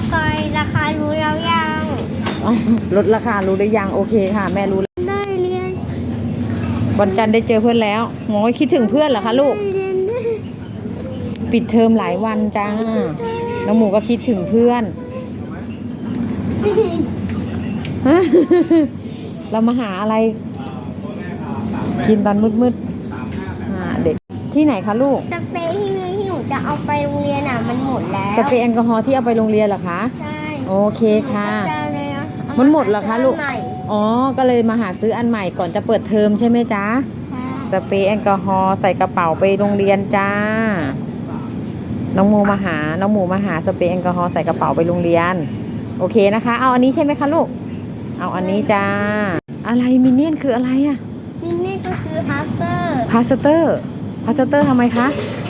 ราคาราคารู้แล้วยังอ๋อลดราคารู้หรือยังโอเคค่ะ แม่รู้แล้วได้เรียนวันจันทร์ได้เจอเพื่อนแล้วโอ้ยคิดถึงเพื่อนเหรอคะลูก ได้เรียนได้ปิดเทอมหลายวันจ้าน้องหมูก็คิดถึงเพื่อน เรามาหาอะไร กินตอนมืดๆอ่าเด็กที่ไหนคะลูก สเปรย์ที่ที่หนู จะเอาไปโรงเรียนอะมันหมดแล้วสเปรย์แอลกอฮอล์ที่เอาไปโรงเรียนเหรอคะ ใช่โอเคค่ะ จะเลยอะเอามันหมดเหรอคะลูก ใหม่อ๋อ ก็เลยมาหาซื้ออันใหม่ก่อนจะเปิดเทอมใช่ไหมจ๊ะ ค่ะสเปรย์แอลกอฮอล์ใส่กระเป๋าไปโรงเรียนจ้า น้องโมมาหา น้องหมูมาหาสเปรย์แอลกอฮอล์ใส่กระเป๋าไปโรงเรียน โอเคนะคะ เอาอันนี้ใช่ไหมคะลูก เอาอันนี้จ้า อะไรมินเนี่ยนคืออะไรอะนี่นี่ก็คือพาสเตอร์พาสเตอร์พาสเตอร์ทำไมคะมี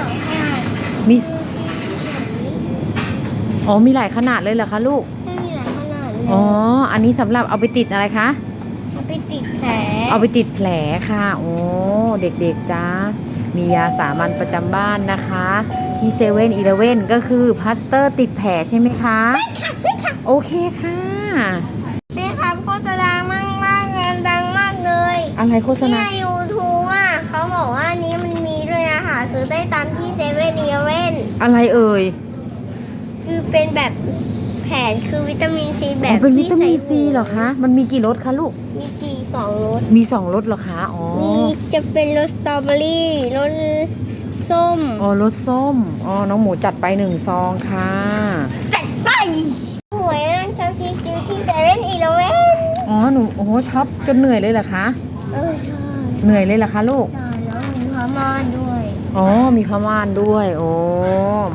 สองขนาดมี อ๋อ มีหลายขนาดเลยเหรอคะลูก ไม่มีหลายขนาดเลยอ๋อ อันนี้สำหรับเอาไปติดอะไรคะ เอาไปติดแผลเอาไปติดแผลค่ะ โอ้ เด็กๆจ้า มียาสามัญประจำบ้านนะคะ ที่เซเว่นอีเลเว่นก็คือพลาสเตอร์ติดแผลใช่ไหมคะค่ะใช่ค่ะโอเคค่ะแม่ครับโฆษณามากมากเลยดังมากเลยอะไรโฆษที่ณา ในยูทูบอะเขาบอกว่าอัน ซื้อได้ตามที่เซเว่นอีเลเว่นอะไรเอ่ยคือเป็นแบบแผนคือวิตามินซีแบอ๋บอเป็นวิที่ตามินใซีเหรอคะ มันมีกี่รสคะลูก มีกี่สองรสมีสองรสเหรอคะ อ๋อ มีจะเป็นรสสตรอเบอรี่รสส้มอ๋อรสส้ม อ๋อ น้องหมูจัดไปหนึ่งซองค่ะ จัดไปหวยนั่งชอบที่ซื้อที่เซเว่นอีเลเว่นอ๋อ หนู โอ้โหช็อปจนเหนื่อยเลยเหรอคะ เออใช่เหนื่อยเลยเหรอคะลูก ใช่แล้วมีพม่านด้วย อ๋อ มีผ้าม่านด้วย โอ้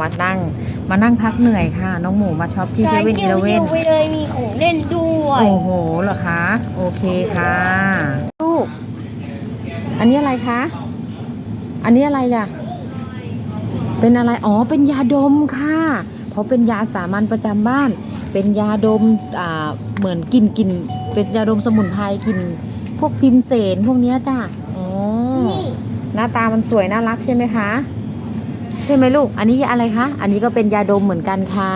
มานั่ง มานั่งพักเหนื่อยค่ะ น้องหมูมาช็อปที่เซเว่นอีเลเว่นไปเลยมีของเล่นด้วย โอ้โหเหรอคะ โอเคค่ะ ลูก อันนี้อะไรคะ อันนี้อะไรล่ะ เป็นอะไร อ๋อ เป็นยาดมค่ะ เพราะเป็นยาสามัญประจำบ้าน เป็นยาดม อ่า เหมือนกลินกลินเป็นยาดมสมุนไพรกลินพวกพิมเสนพวกเนี้ยจ้ะ อ๋อนี่ หน้าตามันสวยน่ารักใช่ไหมคะ ใช่ไหมลูก อันนี้ยาอะไรคะ อันนี้ก็เป็นยาดมเหมือนกันค่ะ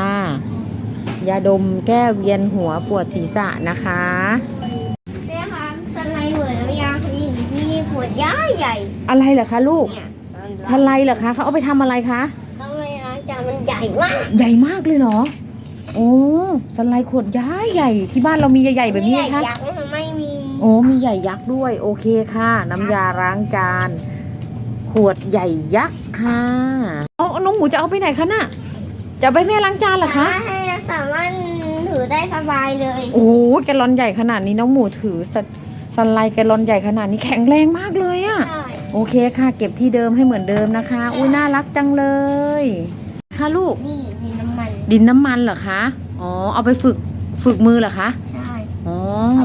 ยาดมแก้เวียนหัวปวดศีรษะนะคะแม่คะสไลด์เหมือนน้ำยานี่นี่ขวดใหญ่ใหญ่อะไรเหรอคะลูกเนี่ยสไลด์เหรอคะเขาเอาไปทำอะไรคะทำไมล้างจานมันใหญ่มาก ใหญ่มากเลยเหรอโอ้สไลด์ขวดใหญ่ใหญ่ที่บ้านเรามีใหญ่ๆแบบนี้ไหมคะใหญ่ยักษ์ไม่มี โอ้มีใหญ่ยักษ์ด้วย โอเคค่ะ น้ำยาล้างจาน ขวดใหญ่ยักษ์ค่ะเอาเอาน้องหมูจะเอาไปไหนคะน่ะจะเอาไปแม่ล้างจานเหรอคะให้สามารถถือได้สบายเลยโอ้โหแกลลอนใหญ่ขนาดนี้น้องหมูถือสสไลด์แกลลอนใหญ่ขนาดนี้แข็งแรงมากเลยอะใช่โอเคค่ะ เก็บที่เดิมให้เหมือนเดิมนะคะ อุ้ยน่ารักจังเลย ค่ะลูกนี่มีน้ำมันดินน้ำมันเหรอคะอ๋อเอาไปฝึกฝึกมือเหรอคะใช่อ๋อ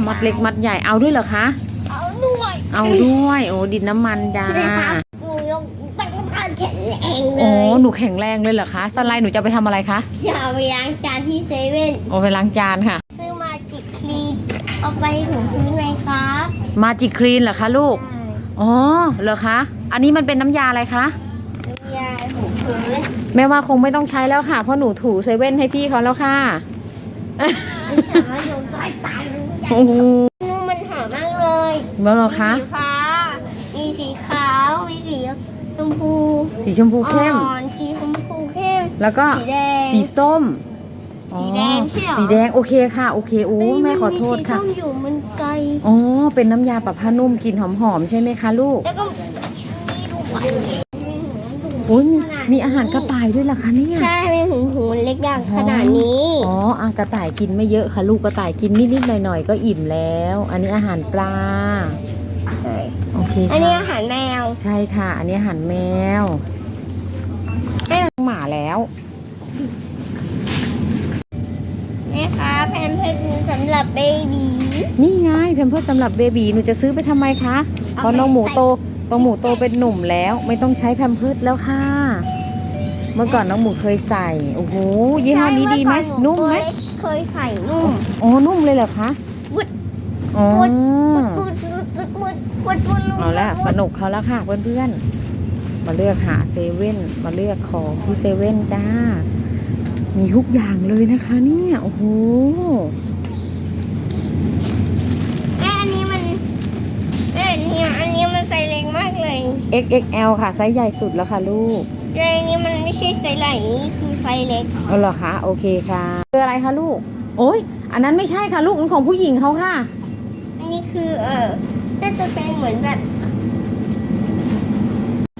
มัดเล็กมัดใหญ่เอาด้วยเหรอคะเอาด้วยเอาด้วย โอ้ดินน้ำมันจ้า เลยครับหนูยกตั้งแต่ แข็งแรงเลโอ้ยหนูแข็งแรงเลยเหรอคะสไลด์หนูจะเอาไปทำอะไรคะอย่าเอาไปล้างจานที่เซเว่นโอ้ไปล้างจานค่ะ ซื้อมาจิกคลีนเอาไปถูพื้นไหมครับมาจิครีนเหรอคะลูกใช่อ๋อ เหรอคะ อันนี้มันเป็นน้ำยาอะไรคะน้ำยาถูพื้นแม่ว่าคงไม่ต้องใช้แล้วค่ะ เพราะหนูถูเซเว่นให้พี่เขาแล้วค่ะ สามารถโยนใต้ตายรู้ใหญ่โอ้โหนู่นมันหอมมากเลยแล้วเหรอคะมีสีฟ้า มพูสีชมพูเข้ม อ่อนสีชมพูเข้ม แล้วก็สีแดง สีส้มอ๋อสีแดงใช่เหรอ สีแดงโอเคค่ะ โอเคโอ้แม่ขอโทษค่ะ มันมีสีส้มอยู่มันไกล อ๋อ เป็นน้ำยาปรับผ้านุ่มกลิ่นหอมๆ ใช่ไหมคะลูกแล้วก็มีด้วยมีหัวถุงโอ้ยมีขนาดมีอาหารกระต่ายด้วยเหรอคะเนี่ย ใช่มีถุงถุงเล็กอย่างขนาดนี้ อ๋ออากระต่ายกินไม่เยอะค่ะลูกกระต่ายกินนิดๆหน่อยๆ ก็อิ่มแล้ว อันนี้อาหารปลา โอเคอันนี้ค่ะอาหารแมว ใช่ค่ะ อันนี้อาหารแมวเอ้ยหมาแล้วแม่คะแพมเพิร์สสำหรับเบบีนี่ไงแพมเพิร์สสำหรับเบบีหนูจะซื้อไปทำไมคะเพราะน้องหมูโตน้องหมูโตเป็นหนุ่มแล้ว ไม่ต้องใช้แพมเพิร์สแล้วค่ะ เมื่อก่อนน้องหมูเคยใส่โอ้โหยี่ห้อนี้ดีไหมนุ่มไหมเคยใส่นุ่มอ๋อนุ่มเลยเหรอคะวุดอ๋อวุดปุดปุดปุดปุดปุดปุด เอาละสนุกเขาแล้วค่ะเพื่อนๆ มาเลือกหาเซเว่นมาเลือกของที่เซเว่นจ้า มีมีทุกอย่างเลยนะคะเนี่ย โอ้โหแม่อันนี้มันแม่เนี่ยอันนี้มันไซส์เล็กมากเลย XXL ค่ะ ไซส์ใหญ่สุดแล้วค่ะลูกแต่อันนี้มันไม่ใช่ไซส์ใหญ่นี่คือไซส์เล็กเอาเหรอคะโอเคค่ะคืออะไรคะลูก โอ้ยอันนั้นไม่ใช่ค่ะลูกมันของผู้หญิงเขาค่ะ อันนี้คือเออ น่าจะเป็นเหมือนแบบ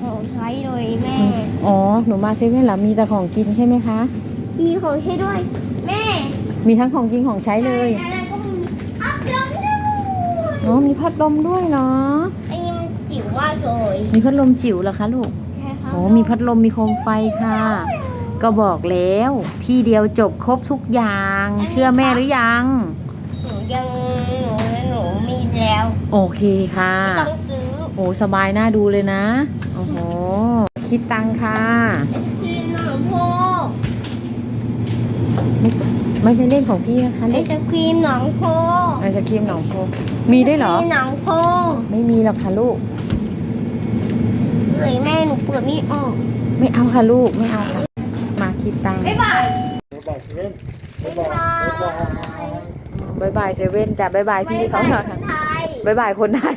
ของใช้เลยแม่ อ๋อ หนูมาเซเว่นแล้วมีแต่ของกินใช่ไหมคะ มีของใช้ด้วย แม่มีทั้งของกินของใช้เลยอะไรก็มีอัพลมด้วยอ๋อ มีพัดลมด้วยเนาะอันนี้มันจิ๋วมากเลยมีพัดลมจิ๋วเหรอคะลูก ใช่ครับโอ้มีพัดลมมีโคมไฟค่ะ ก็บอกแล้ว ที่เดียวจบครบทุกอย่าง เชื่อแม่หรือยังหนู ยังหนูหนูมีแล้วโอเคค่ะ ไม่ต้องซื้อโอ้สบายน่าดูเลยนะ โอ้โห คิดตังค่ะคือหนังโพไม่ไม่ใช่เล่นของพี่นะคะไอเล่นศครีมหนังโพไอศครีมหนองโพมีด้วยเหรอ มีหนังโพไม่มีหรอกค่ะลูก เฮ้ยแม่หนูเปิดไม่ออกไม่เอาค่ะลูก ไม่เอาค่ะ มาคิดตังค์ บ๊ายบายบอกเล่นบ๊ายบายบายบาย เซเว่นจ้ะบายบายพี่เขาบ๊ายค่ะบายไทยบายบายคนไทย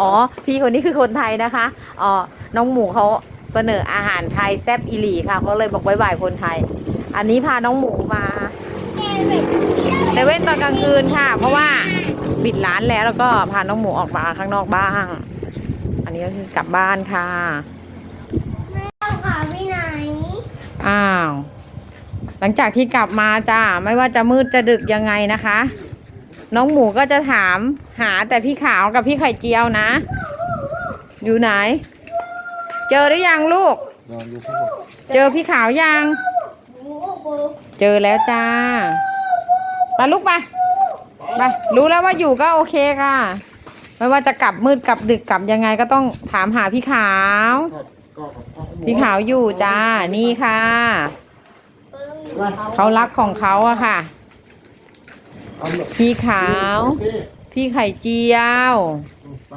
อ๋อ พี่คนนี้คือคนไทยนะคะ อ๋อ น้องหมูเขาเสนออาหารไทยแซ่บอีหลีค่ะเขาเลยบอกบายบายคนไทย อันนี้พาน้องหมูมาเซเว่นตอนกลางคืนค่ะ เพราะว่าปิดร้านแล้วแล้วก็พาน้องหมูออกมาข้างนอกบ้าง อันนี้ก็คือกลับบ้านค่ะเอาขาไปไหน อ้าว หลังจากที่กลับมาจ้าไม่ว่าจะมืดจะดึกยังไงนะคะ น้องหมูก็จะถามหาแต่พี่ขาวกับพี่ไข่เจียวนะ อยู่ไหน เจอหรือยังลูก นอนอยู่ข้างบนเจอพี่ขาวยัง เจอแล้วจ้าไปลูกไปไปรู้แล้วว่าอยู่ก็โอเคค่ะ ไม่ว่าจะกลับมืดกลับดึกกลับยังไงก็ต้องถามหาพี่ขาว พี่ขาวอยู่จ้า นี่ค่ะ เขารักของเขาอะค่ะเอาแบบพี่ขาวพี่พี่ไข่เจียวไป